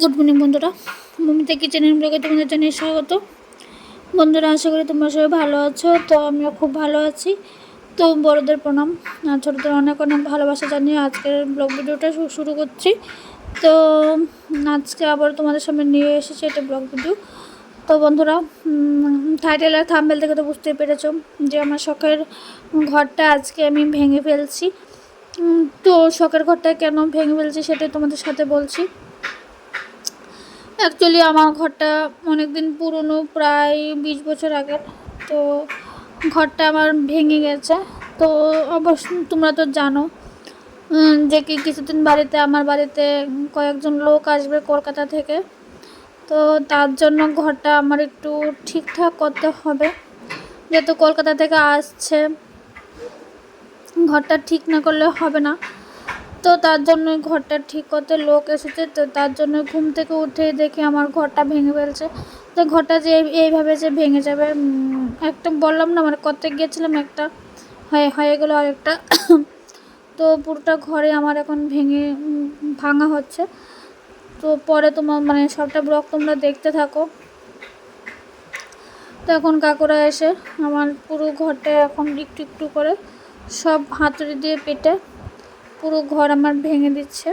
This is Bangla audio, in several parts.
গুড মর্নিং বন্ধুরা। মমিতা কিচেনের ব্লগে তোমাদের জানিয়ে স্বাগত। বন্ধুরা, আশা করি তোমরা সবাই ভালো আছো। তো আমিও খুব ভালো আছি। তো বড়দের প্রণাম আর ছোটোদের অনেক অনেক ভালোবাসা জানিয়ে আজকের ব্লগ ভিডিওটা শুরু করছি। তো আজকে আবার তোমাদের সামনে নিয়ে এসেছি এটা ব্লগ ভিডিও। তো বন্ধুরা টাইটেল আর থাম্বেল থেকে তো বুঝতেই পেরেছ যে আমার শখের ঘরটা আজকে আমি ভেঙে ফেলছি। তো শখের ঘরটা কেন ভেঙে ফেলছি সেটাই তোমাদের সাথে বলছি। অ্যাকচুয়ালি আমার ঘরটা অনেক দিন পুরনো, প্রায় বিশ বছর আগে তো ঘরটা আমার ভেঙে গেছে। তো অবশ্য তোমরা তো জানো যে কি কিছুদিন বাড়িতে, আমার বাড়িতে কয়েকজন লোক আসবে কলকাতা থেকে। তো তার জন্য ঘরটা আমার একটু ঠিকঠাক করতে হবে। যেহেতু কলকাতা থেকে আসছে, ঘরটা ঠিক না করলে হবে না। তো তার জন্য ঘরটা ঠিক করতে লোক এসেছে, তো তার জন্য ঘুম থেকে উঠে দেখি আমার ঘরটা ভেঙে ফেলছে। তো ঘরটা যে এই- এইভাবে যে ভেঙে যাবে একটা বললাম না মানে করতে গিয়েছিলাম একটা, হয়ে হয়ে গেলো আর একটা তো পুরোটা ঘরে আমার এখন ভেঙে ভাঙা হচ্ছে। তো পরে তোমার মানে সবটা ব্লগ তোমরা দেখতে থাকো। তো এখন কাকুরা এসে আমার পুরো ঘরটা এখন একটু একটু করে সব হাতুড়ি দিয়ে পেটে পুরো ঘর আমার ভেঙে দিচ্ছে।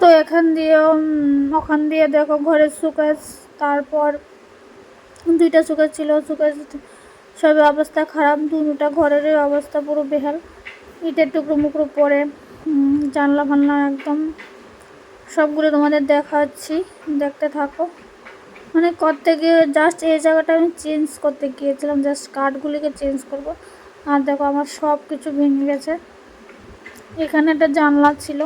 তো এখান দিয়ে ওখান দিয়ে দেখো ঘরের সুকেস তারপর দুইটা সুকেস ছিল সুকেস সব অবস্থা খারাপ, দুটা ঘরের অবস্থা পুরো বেহাল। ইটের টুকরো মুকরো পরে জানলা ফানলা একদম সবগুলো তোমাদের দেখাচ্ছি, দেখতে থাকো। মানে করতে গিয়ে জাস্ট এই জায়গাটা আমি চেঞ্জ করতে গিয়েছিলাম জাস্ট কাঠগুলিকে চেঞ্জ করব। আর দেখো আমার সব কিছু ভেঙে গেছে। এখানে একটা জানলা ছিল।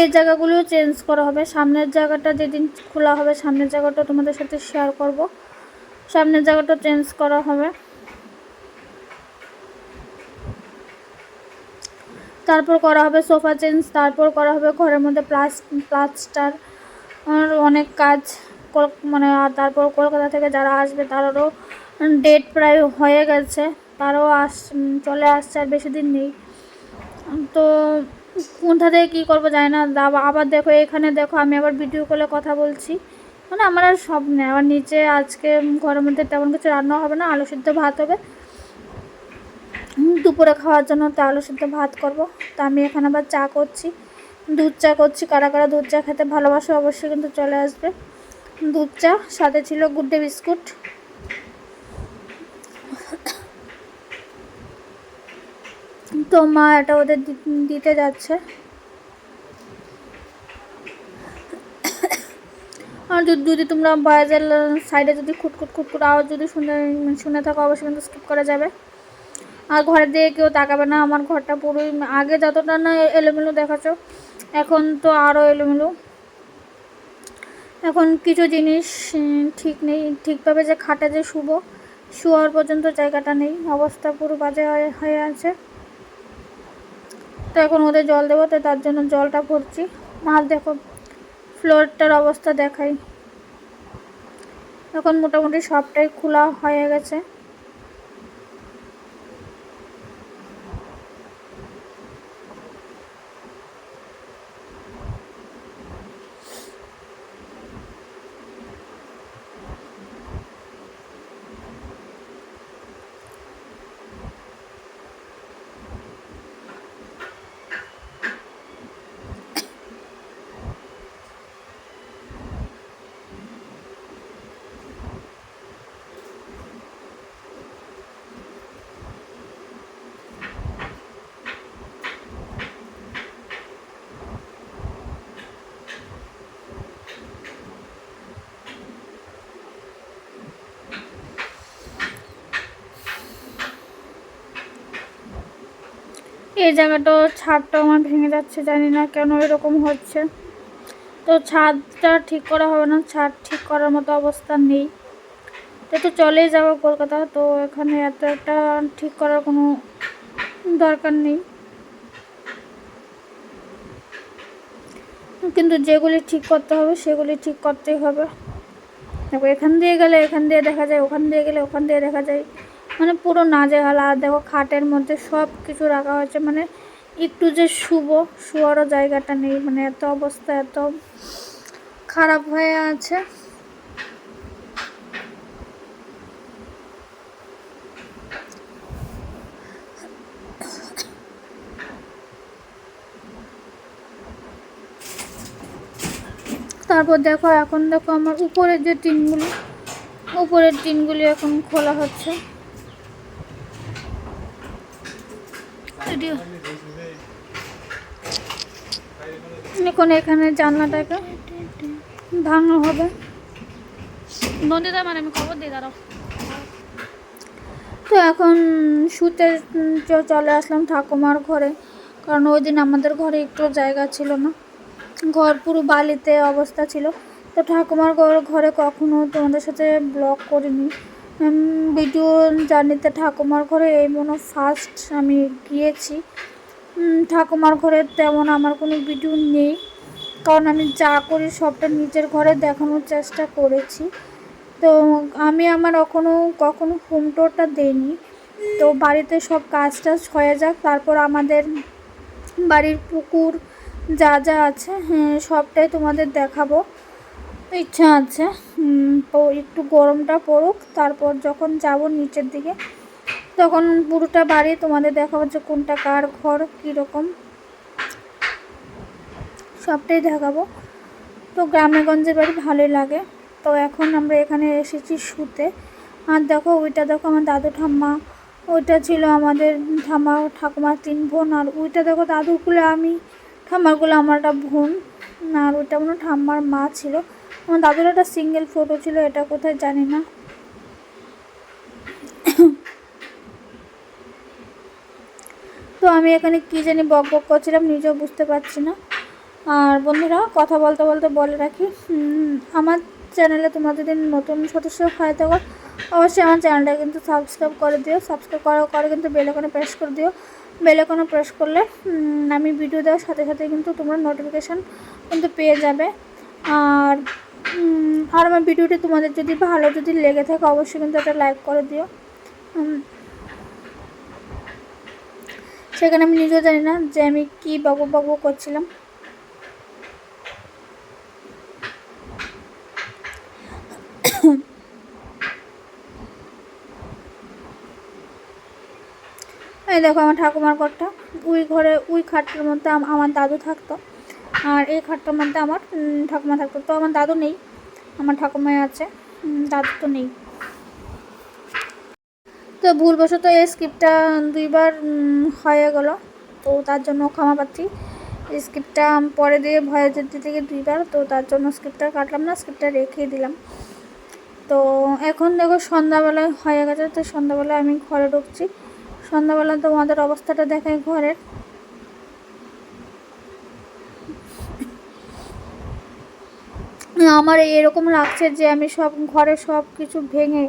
এই জায়গাগুলোও চেঞ্জ করা হবে। সামনের জায়গাটা যেদিন খোলা হবে, সামনের জায়গাটা তোমাদের সাথে শেয়ার করব। সামনের জায়গাটা চেঞ্জ করা হবে। তারপর করা হবে সোফা চেঞ্জ তারপর করা হবে ঘরের মধ্যে প্লাস প্লাস্টার অনেক কাজ। মানে তারপর কলকাতা থেকে যারা আসবে তারও ডেট প্রায় হয়ে গেছে। তারাও আস, চলে আসছে আর বেশি দিন নেই। তো কোনটা থেকে কী করব জানি না। আবার দেখো, এখানে দেখো, আমি আবার ভিডিও কলে কথা বলছি। মানে আমার আর সব নেই। আবার নিচে আজকে ঘরের মধ্যে তেমন কিছু রান্না হবে না, আলু সিদ্ধ ভাত হবে। দুপুরে খাওয়ার জন্য তো আলু সিদ্ধ ভাত করব। তো আমি এখানে আবার চা করছি। দুধ চা করছি। কারা কারা দুধ চা খেতে ভালোবাসো অবশ্যই কিন্তু চলে আসবে। দুধ চা, সাথে ছিল গুড্ডে বিস্কুট। তো মা এটা ওদের দিতে যাচ্ছে। আর যদি যদি তোমরা বয়েজের সাইডে যদি খুটখুট খুটখুট আওয়াজ যদি শুনে শুনে থাকো, অবশ্যই কিন্তু স্কিপ করা যাবে। আর ঘরের দিকে কেউ তাকাবে না, আমার ঘরটা পুরোই আগে যতটা না এলোমেলো দেখাচ্ছ, এখন তো আরও এলোমেলো। এখন কিছু জিনিস ঠিক নেই, ঠিকভাবে যে খাটে যে শুবো, শোয়ার পর্যন্ত জায়গাটা নেই, অবস্থা পুরো বাজে হয়ে আছে। তো এখন ওদের জল দেবো, তো তার জন্য জলটা ভরছি। মাল দেখো ফ্লোরটার অবস্থা দেখাই। এখন মোটামুটি সবটাই খোলা হয়ে গেছে। এই জায়গাটাও ছাদটা আমার ভেঙে যাচ্ছে জানি না কেন এরকম হচ্ছে। তো ছাদটা ঠিক করা হবে না, ছাদ ঠিক করার মতো অবস্থা নেই। তো তো চলেই যাব কলকাতা, তো এখানে এত একটা ঠিক করার কোনো দরকার নেই। কিন্তু যেগুলি ঠিক করতে হবে, সেগুলি ঠিক করতেই হবে। দেখো, এখান দিয়ে গেলে এখান দিয়ে দেখা যায়, ওখান দিয়ে গেলে ওখান দিয়ে দেখা যায়। মানে পুরো নাজেহাল আর দেখো খাটের মধ্যে সব কিছু রাখা হয়েছে। মানে একটু যে শুভ শুয়ারও জায়গাটা নেই। মানে এত অবস্থা, এত খারাপ হয়ে আছে। তারপর দেখো, এখন দেখো আমার উপরের যে টিনগুলি, উপরের টিনগুলি এখন খোলা হচ্ছে। এটি- এখন এখানে জানলাটাকে ভাঙা হবে। নন্দিতা মানে আমি খবর দিই দাঁড়াও। তো এখন শুতে চলে আসলাম ঠাকুমার ঘরে। কারণ ওই দিন আমাদের ঘরে একটু জায়গা ছিল না। ঘর পুরো বালিতে অবস্থা ছিল। তো ঠাকুমার ঘর- ঘরে কখনো তোমাদের সাথে ব্লগ করিনি। ভিডিও জার্নিতে ঠাকুমার ঘরে এই মনে ফার্স্ট আমি গিয়েছি। ঠাকুমার ঘরে তেমন আমার কোনো ভিডিও নেই। কারণ আমি যা করি সবটা নিজের ঘরে দেখানোর চেষ্টা করেছি। তো আমি আমার কখনো কখনো হোম টোরটা দিইনি। তো বাড়িতে সব কাজ টাজ হয়ে যাক, তারপর আমাদের বাড়ির পুকুর যা যা আছে হ্যাঁ সবটাই তোমাদের দেখাবো। ইচ্ছা আছে। একটু গরমটা পড়ুক, তারপর যখন যাব নিচের দিকে, তখন পুরোটা বাড়ি তোমাদের দেখাবো যে কোনটা কার ঘর কীরকম। সবটাই দেখাবো। তো গ্রামে গঞ্জের বাড়ি ভালোই লাগে। তো এখন আমরা এখানে এসেছি শুতে। আর দেখো, ওইটা দেখো আমার দাদু ঠাম্মা, ওইটা ছিল আমাদের ঠাম্মা, ঠাকুমার তিন বোন, আর ওইটা দেখো দাদুগুলো আমি ঠাম্মারগুলো আমার একটা বোন, আর ওইটা মনে ঠাম্মার মা ছিল। আমার দাদুর একটা সিঙ্গেল ফটো ছিল, এটা কোথায় জানি না। তো আমি এখানে কী জানি বক বক করছিলাম, নিজেও বুঝতে পারছি না। আর বন্ধুরা, কথা বলতে বলতে বলে রাখি আমার চ্যানেলে তোমরা যদি নতুন সদস্য হয়ে থাকো, অবশ্যই আমার চ্যানেলটা কিন্তু সাবস্ক্রাইব করে দিও। সাবস্ক্রাইব করার পরে কিন্তু বেলাকনে প্রেস করে দিও। বেলাকনে প্রেস করলে আমি ভিডিও দেওয়ার সাথে সাথে কিন্তু তোমরা নোটিফিকেশান কিন্তু পেয়ে যাবে। আর আর আমার ভিডিওটি তোমাদের যদি ভালো যদি লেগে থাকে, অবশ্যই কিন্তু একটা লাইক করে দিও। সেখানে আমি নিজেও জানি না যে আমি কী বাবু বাবু করছিলাম। এই দেখো আমার ঠাকুমার ঘরটা। ওই ঘরে, ওই খাটটার মধ্যে আমার দাদু থাকতো। আর এই ঘরটার মধ্যে আমার ঠাকুমা থাকতো। তো আমার দাদু নেই, আমার ঠাকুমাই আছে দাদু তো নেই। তো ভুলবশত এই স্ক্রিপ্টটা দুইবার হয়ে গেল। তো তার জন্য ক্ষমা পাচ্ছি স্ক্রিপ্টটা পরে দিয়ে ভয়ে যেতে থেকে দুইবার, তো তার জন্য স্ক্রিপ্টটা কাটলাম না স্ক্রিপ্টটা রেখেই দিলাম। তো এখন দেখো সন্ধ্যাবেলায় হয়ে গেছে, তো সন্ধ্যাবেলায় আমি ঘরে ঢুকছি। সন্ধ্যাবেলা তো তোমাদের অবস্থাটা দেখাই ঘরের। আমার এরকম লাগছে যে আমি সব ঘরে সব কিছু ভেঙে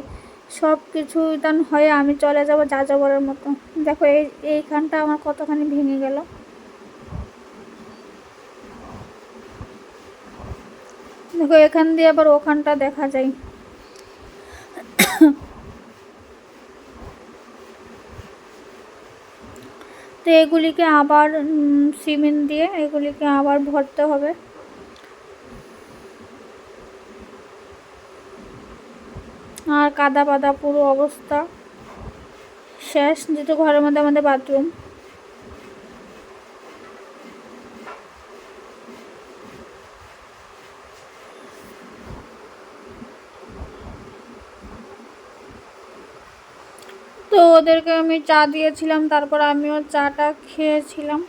সব কিছু দান হয়ে আমি চলে যাব যা যাবরের মতো। দেখো এই, এইখানটা আমার কতখানি ভেঙে গেল। দেখো এখান দিয়ে আবার ওখানটা দেখা যায়। তো এগুলিকে আবার সিমেন্ট দিয়ে এগুলিকে আবার ভরতে হবে। আর কাদা পাদা পুরো অবস্থা। শেষ, যেহেতু ঘরের মধ্যে আমাদের বাথরুম তো ওদেরকে আমি চা দিয়েছিলাম, তারপর আমিও চাটা খেয়েছিলাম।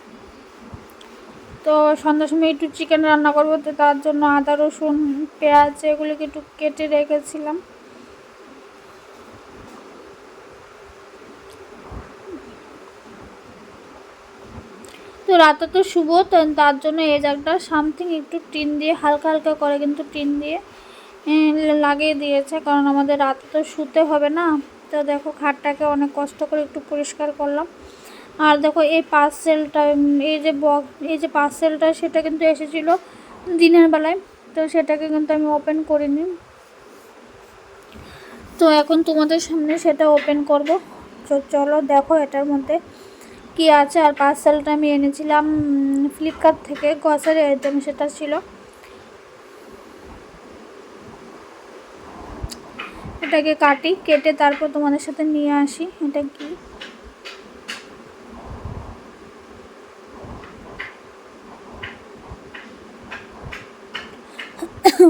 তো সন্ধ্যার সময় একটু চিকেন রান্না করব, তো তার জন্য আদা, রসুন, পেঁয়াজ, এগুলিকে একটু কেটে রেখেছিলাম। তো রাতে তো শুভ তার জন্য এই জায়গাটা সামথিং একটু টিন দিয়ে, হালকা হালকা করে কিন্তু টিন দিয়ে লাগিয়ে দিয়েছে। কারণ আমাদের রাতে তো শুতে হবে না। তো দেখো খাটটাকে অনেক কষ্ট করে একটু পরিষ্কার করলাম। আর দেখো এই পার্সেলটা এই যে বক এই যে পার্সেলটা সেটা কিন্তু এসেছিল দিনের বেলায়। তো সেটাকে কিন্তু আমি ওপেন করিনি। তো এখন তোমাদের সামনে সেটা ওপেন করব। তো চলো দেখো এটার মধ্যে কি আছে আর পার্সেলটা আমি এনেছিলাম ফ্লিপকার্ট থেকে গ্রসারি আইটেম সেটা ছিল। এটাকে কাটি, কেটে তারপর তোমাদের সাথে নিয়ে আসি, এটা কি? তো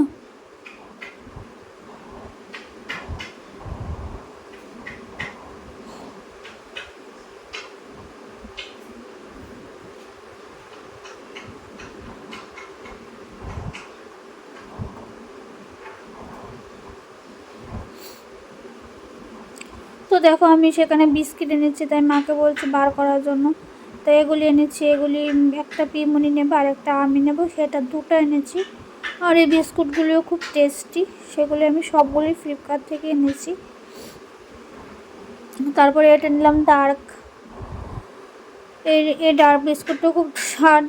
দেখো আমি সেখানে বিস্কিট এনেছি, তাই মাকে বলছি বার করার জন্য। তো এগুলি এনেছি, এগুলি একটা পিমনি নেব আর একটা আমি নেব, সেটা দুটো এনেছি। আর এই বিস্কুটগুলিও খুব টেস্টি সেগুলি আমি সবগুলি ফ্লিপকার্ট থেকে এনেছি। তারপরে এটা নিলাম ডার্ক এই এই ডার্ক বিস্কুটটা খুব স্বাদ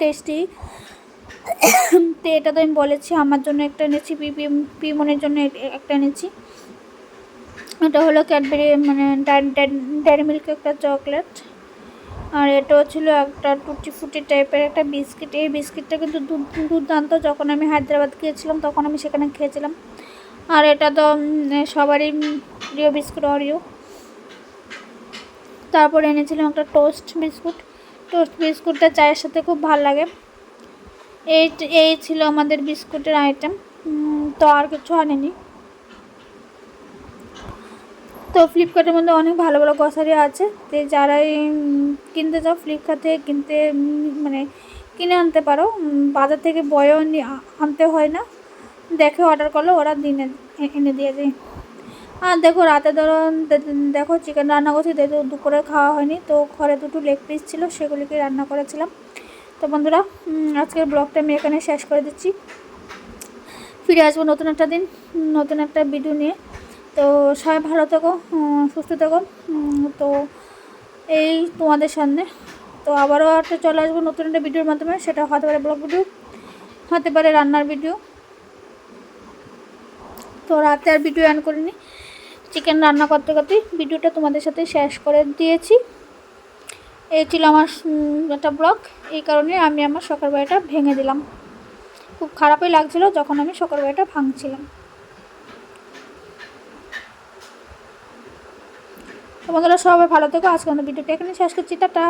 টেস্টি তো এটা তো আমি বলেছি, আমার জন্য একটা এনেছি, পি পিমনের জন্য একটা এনেছি। এটা হলো ক্যাডবেরি মানে ডেয়ারি মিল্ক একটা চকলেট। আর এটাও ছিল একটা টুটি ফুটি টাইপের একটা বিস্কিট। এই বিস্কিটটা কিন্তু দুর- দুর্দান্ত। যখন আমি হায়দ্রাবাদ গিয়েছিলাম, তখন আমি সেখানে খেয়েছিলাম। আর এটা তো সবারই প্রিয় বিস্কুট অরিও। তারপরে এনেছিলাম একটা টোস্ট বিস্কুট। টোস্ট বিস্কুটটা চায়ের সাথে খুব ভালো লাগে। এই এই ছিল আমাদের বিস্কুটের আইটেম। তো আর কিছু আনেনি। তো ফ্লিপকার্টের মধ্যে অনেক ভালো ভালো গ্রসারি আছে। তো যারাই কিনতে চাও ফ্লিপকার্ট থেকে কিনতে মানে কিনে আনতে পারো। বাজার থেকে বয়েও আনতে হয় না। দেখে অর্ডার করলে ওরা দিনে এনে দিয়ে যায় আর দেখো রাতে ধরো দেখো চিকেন রান্না করছি দেখো দুপুরে খাওয়া হয়নি, তো ঘরে দুটো লেগ পিস ছিল, সেগুলিকে রান্না করেছিলাম। তো বন্ধুরা আজকের ব্লগটা আমি এখানে শেষ করে দিচ্ছি। ফিরে আসব নতুন একটা দিন, নতুন একটা ভিডিও নিয়ে। তো সবাই ভালো থেকো সুস্থ থেকো। তো এই তোমাদের সামনে। তো আবারও একটা চলে আসব নতুন একটা ভিডিওর মাধ্যমে, সেটা হতে পারে ব্লগ ভিডিও হতে পারে রান্নার ভিডিও তো রাতে আর ভিডিও অ্যান করিনি। চিকেন রান্না করতে করতে ভিডিওটা তোমাদের সাথে শেষ করে দিয়েছি। এই ছিল আমার একটা ব্লগ এই কারণে আমি আমার সকালবেলাটা ভেঙে দিলাম। খুব খারাপই লাগছিল যখন আমি সকালবেলাটা ভাঙছিলাম। তো বন্ধুরা সবাই ভালো থেকো। আজকে আমাদের ভিডিওটা এখানে শেষ করছি। টাটা।